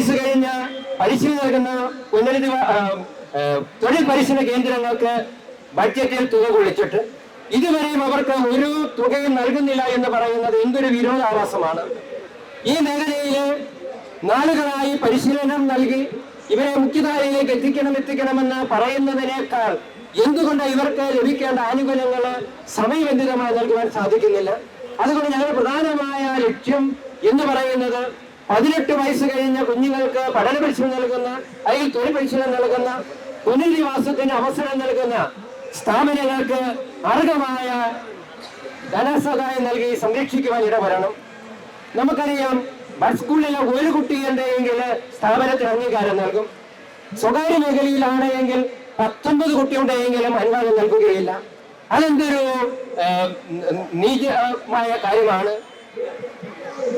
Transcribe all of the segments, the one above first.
വയസ്സ് കഴിഞ്ഞ പരിശീലനം നൽകുന്ന ഉന്നത തൊഴിൽ പരിശീലന കേന്ദ്രങ്ങൾക്ക് ബഡ്ജറ്റിൽ തുക കുളിച്ചിട്ട് ഇതുവരെയും അവർക്ക് ഒരു തുകയും നൽകുന്നില്ല എന്ന് പറയുന്നത് എന്തൊരു വിരോധാഭാസമാണ്. ഈ മേഖലയിൽ നാളുകളായി പരിശീലനം നൽകി ഇവരെ മുഖ്യധാരയിലേക്ക് എത്തിക്കണം എത്തിക്കണമെന്ന് പറയുന്നതിനേക്കാൾ എന്തുകൊണ്ട് ഇവർക്ക് ലഭിക്കേണ്ട ആനുകൂല്യങ്ങൾ സമയബന്ധിതമായി നൽകുവാൻ സാധിക്കുന്നില്ല? അതുകൊണ്ട് ഞങ്ങളുടെ പ്രധാനമായ ലക്ഷ്യം എന്ന് പറയുന്നത് പതിനെട്ട് വയസ്സ് കഴിഞ്ഞ കുഞ്ഞുങ്ങൾക്ക് പഠന പരിശീലനം നൽകുന്ന അല്ലെങ്കിൽ തൊഴിൽ പരിശീലനം നൽകുന്ന പുനരധിവാസത്തിന് അവസരം നൽകുന്ന സ്ഥാപനങ്ങൾക്ക് അർഹമായ ധനസഹായം നൽകി സംരക്ഷിക്കുവാൻ ഇടവരണം. നമുക്കറിയാം സ്കൂളിലെ ഒരു കുട്ടിയുണ്ടെങ്കിൽ സ്ഥാപനത്തിന് അംഗീകാരം നൽകും. സ്വകാര്യ മേഖലയിലാണ് എങ്കിൽ പത്തൊമ്പത് കുട്ടിയുണ്ടെങ്കിലും അനുവാദം നൽകുകയില്ല. അതെന്തൊരു നീചമായ കാര്യമാണ്.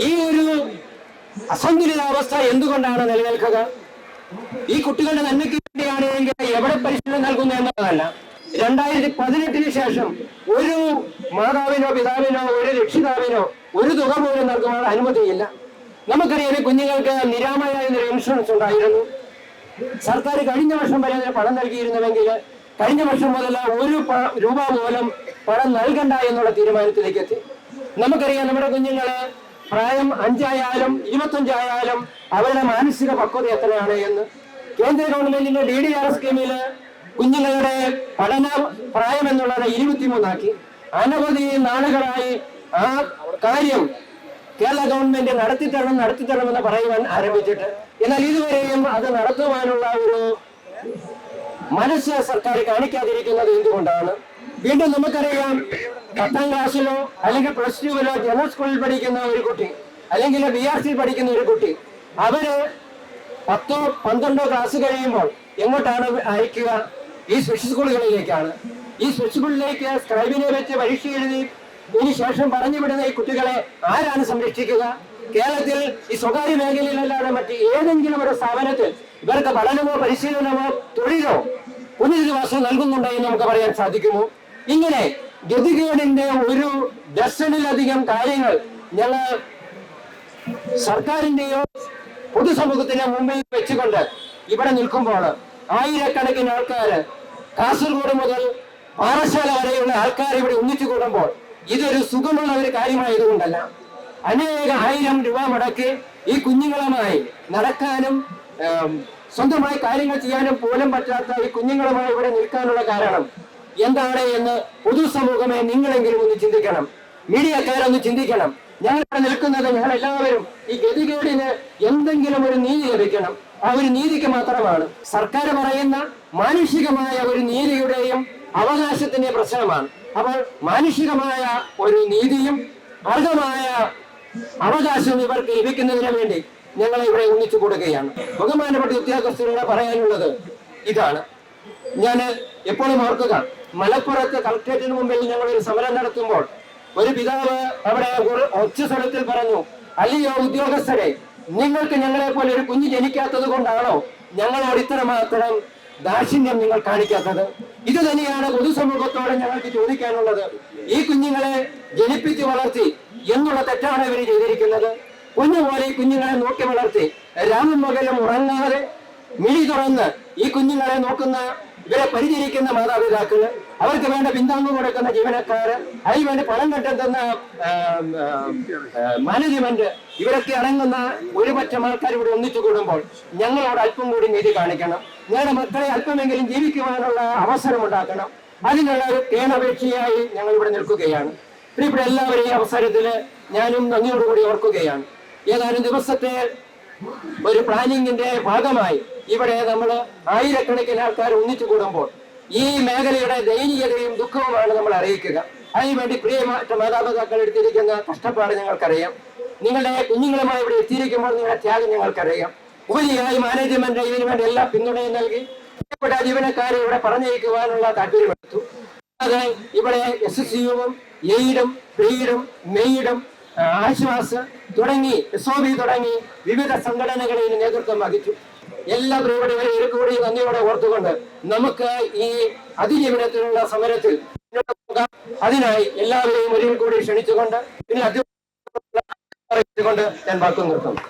ഈ ഒരു അസന്തുലിതാവസ്ഥ എന്തുകൊണ്ടാണ് നിലനിൽക്കുക? ഈ കുട്ടികളുടെ നന്മയ്ക്ക് വേണ്ടിയാണ് എങ്കിൽ എവിടെ പരിശീലനം നൽകുന്നു എന്നുള്ളതല്ല രണ്ടായിരത്തി പതിനെട്ടിന് ശേഷം ഒരു മാതാവിനോ പിതാവിനോ ഒരു രക്ഷിതാവിനോ ഒരു തുക പോലും നൽകുവാൻ അനുമതിയില്ല. നമുക്കറിയാം ഈ കുഞ്ഞുങ്ങൾക്ക് നിരാമയ ഇൻഷുറൻസ് ഉണ്ടായിരുന്നു. സർക്കാർ കഴിഞ്ഞ വർഷം വരെ അതിന് പണം നൽകിയിരുന്നുവെങ്കിൽ കഴിഞ്ഞ വർഷം മുതൽ ഒരു രൂപ പോലും പണം നൽകണ്ട എന്നുള്ള തീരുമാനത്തിലേക്ക് എത്തി. നമുക്കറിയാം നമ്മുടെ കുഞ്ഞുങ്ങൾ പ്രായം അഞ്ചായാലും ഇരുപത്തഞ്ചായാലും അവരുടെ മാനസിക പക്വത എത്രയാണ് എന്ന് കേന്ദ്ര ഗവൺമെന്റിന്റെ ഡി ഡി ആർ സ്കീമിൽ കുഞ്ഞുങ്ങളുടെ പഠന പ്രായം എന്നുള്ളത് ഇരുപത്തിമൂന്നാക്കി. അനവധി നാളുകളായി ആ കാര്യം കേരള ഗവൺമെന്റ് നടത്തിത്തരണം നടത്തിത്തരണമെന്ന് പറയുവാൻ ആരംഭിച്ചിട്ട്. എന്നാൽ ഇതുവരെയും അത് നടത്തുവാനുള്ള ഒരു മനസ്സ് സർക്കാർ കാണിക്കാതിരിക്കുന്നത് എന്തുകൊണ്ടാണ്? വീണ്ടും നമുക്കറിയാം പത്താം ക്ലാസ്സിലോ അല്ലെങ്കിൽ പ്ലസ് ടുവിലോ ജനറൽ സ്കൂളിൽ പഠിക്കുന്ന ഒരു കുട്ടി അല്ലെങ്കിൽ ബി ആർ സി പഠിക്കുന്ന ഒരു കുട്ടി അവർ പത്തോ പന്ത്രണ്ടോ ക്ലാസ് കഴിയുമ്പോൾ എങ്ങോട്ടാണ് അയക്കുക? ഈ സ്പെഷ്യൽ സ്കൂളുകളിലേക്കാണ് ഈ സ്പെഷ്യൽ സ്കൂളിലേക്ക് സ്ക്രൈബിനെ വെച്ച് പരീക്ഷ എഴുതി ഇതിന് ശേഷം പറഞ്ഞു വിടുന്ന ഈ കുട്ടികളെ ആരാണ് സംരക്ഷിക്കുക? കേരളത്തിൽ ഈ സ്വകാര്യ മേഖലയിലല്ലാതെ മറ്റ് ഏതെങ്കിലും ഒരു സ്ഥാപനത്തിൽ ഇവർക്ക് പഠനമോ പരിശീലനമോ തൊഴിലോ പുനരധിവാസം നൽകുന്നുണ്ടോ എന്ന് നമുക്ക് പറയാൻ സാധിക്കുമോ? ഇങ്ങനെ ഗതികേടിന്റെ ഒരു ഡസണിലധികം കാര്യങ്ങൾ ഞങ്ങൾ സർക്കാരിന്റെയോ പൊതുസമൂഹത്തിന്റെ മുമ്പിൽ വെച്ചുകൊണ്ട് ഇവിടെ നിൽക്കുമ്പോൾ ആയിരക്കണക്കിന് ആൾക്കാർ കാസർഗോഡ് മുതൽ പാറശാല വരെയുള്ള ആൾക്കാർ ഇവിടെ ഒന്നിച്ചു കൂടുമ്പോൾ ഇതൊരു സുഖമുള്ള ഒരു കാര്യമായതുകൊണ്ടല്ല. അനേക ആയിരം രൂപ മുടക്കി ഈ കുഞ്ഞുങ്ങളുമായി നടക്കാനും സ്വന്തമായി കാര്യങ്ങൾ ചെയ്യാനും പോലും പറ്റാത്ത ഈ കുഞ്ഞുങ്ങളുമായി ഇവിടെ നിൽക്കാനുള്ള കാരണം എന്താണ് എന്ന് പൊതുസമൂഹമേ നിങ്ങളെങ്കിലും ഒന്ന് ചിന്തിക്കണം. മീഡിയക്കാരൊന്ന് ചിന്തിക്കണം. ഞങ്ങൾ നിൽക്കുന്നത് ഞങ്ങൾ എല്ലാവരും ഈ ഗതികേടിന് എന്തെങ്കിലും ഒരു നീതി ലഭിക്കണം. ആ ഒരു നീതിക്ക് മാത്രമാണ്. സർക്കാർ പറയുന്ന മാനുഷികമായ ഒരു നീതിയുടെയും അവകാശത്തിന്റെ പ്രശ്നമാണ്. അപ്പോൾ മാനുഷികമായ ഒരു നീതിയും അർഹമായ അവകാശവും ഇവർക്ക് ലഭിക്കുന്നതിന് വേണ്ടി ഞങ്ങൾ ഇവിടെ ഒന്നിച്ചു കൊടുക്കുകയാണ് ബഹുമാനപ്പെട്ട ഉദ്യോഗസ്ഥരോട് പറയാനുള്ളത് ഇതാണ്. ഞാൻ എപ്പോഴും ഓർക്കുക മലപ്പുറത്ത് കളക്ട്രേറ്റിന് മുമ്പിൽ ഞങ്ങൾ ഒരു സമരം നടത്തുമ്പോൾ ഒരു പിതാവ് അവിടെ ഒച്ച സ്വരത്തിൽ പറഞ്ഞു അല്ലയോ ഉദ്യോഗസ്ഥരെ നിങ്ങൾക്ക് ഞങ്ങളെ പോലെ ഒരു കുഞ്ഞ് ജനിക്കാത്തത് കൊണ്ടാണോ ഞങ്ങളോട് ഇത്ര മാത്രം ദാക്ഷിണ്യം നിങ്ങൾ കാണിക്കാത്തത്? ഇത് തന്നെയാണ് പൊതുസമൂഹത്തോട് ഞങ്ങൾക്ക് ചോദിക്കാനുള്ളത്. ഈ കുഞ്ഞുങ്ങളെ ജനിപ്പിച്ച് വളർത്തി എന്നുള്ള തെറ്റാണ് ഇവർ ചെയ്തിരിക്കുന്നത്. കുഞ്ഞുപോലെ ഈ കുഞ്ഞുങ്ങളെ നോക്കി വളർത്തി രാമൻ മകലും ഉറങ്ങാതെ മിഴി തുറന്ന് ഈ കുഞ്ഞുങ്ങളെ നോക്കുന്ന ഇവരെ പരിചരിക്കുന്ന മാതാപിതാക്കൾ അവർക്ക് വേണ്ട പിന്താങ്ങ് കൊടുക്കുന്ന ജീവനക്കാര് അതിന് വേണ്ടി പണം കണ്ടെത്തുന്ന മാനേജ്മെന്റ് ഇവരൊക്കെ അടങ്ങുന്ന ഒരു പറ്റം ആൾക്കാർ ഇവിടെ ഒന്നിച്ചു കൂടുമ്പോൾ ഞങ്ങളോട് അല്പം കൂടി നീതി കാണിക്കണം. ഞങ്ങളുടെ മക്കളെ അല്പമെങ്കിലും ജീവിക്കുവാനുള്ള അവസരം ഉണ്ടാക്കണം. അതിനുള്ള ഒരു കേണപേക്ഷയായി ഞങ്ങൾ ഇവിടെ നിൽക്കുകയാണ് ഇവിടെ എല്ലാവരും ഈ അവസരത്തിൽ ഞാനും നന്ദിയോടുകൂടി ഓർക്കുകയാണ്. ഏതാനും ദിവസത്തെ ഒരു പ്ലാനിങ്ങിന്റെ ഭാഗമായി ഇവിടെ നമ്മൾ ആയിരക്കണക്കിന് ആൾക്കാർ ഒന്നിച്ചു കൂടുമ്പോൾ ഈ മേഖലയുടെ ദയനീയതയും ദുഃഖവുമാണ് നമ്മൾ അറിയിക്കുക. അതിനുവേണ്ടി പ്രിയമാറ്റ മാതാപിതാക്കൾ എടുത്തിരിക്കുന്ന കഷ്ടപ്പാട് ഞങ്ങൾക്കറിയാം. നിങ്ങളുടെ കുഞ്ഞുങ്ങളുമായി ഇവിടെ എത്തിയിരിക്കുമ്പോൾ നിങ്ങളുടെ ത്യാഗം ഞങ്ങൾക്കറിയാം. ഉപരിയായി മാനേജ്മെന്റ് ഇതിനു വേണ്ടി എല്ലാ പിന്തുണയും നൽകി പ്രിയപ്പെട്ട ജീവനക്കാരെ ഇവിടെ പറഞ്ഞയക്കുവാനുള്ള താല്പര്യമെടുത്തു. അത് ഇവിടെ എസ് എസ് യുവും എയ്ഡും പ്രീഡും മെയ്ഡും ആശ്വാസ് തുടങ്ങി എസ് ഒ ബി തുടങ്ങി വിവിധ സംഘടനകളിൽ നേതൃത്വം വഹിച്ചു. എല്ലാ പ്രിയപ്പെട്ടവരെയും കൂടി നന്ദിയോടെ ഓർത്തുകൊണ്ട് നമുക്ക് ഈ അതിജീവനത്തിനുള്ള സമരത്തിൽ അതിനായി എല്ലാവരെയും ഒരിക്കൽ കൂടി ക്ഷണിച്ചുകൊണ്ട് പിന്നെ അധ്യക്ഷ ഞാൻ വാക്കു നിർത്തുന്നു.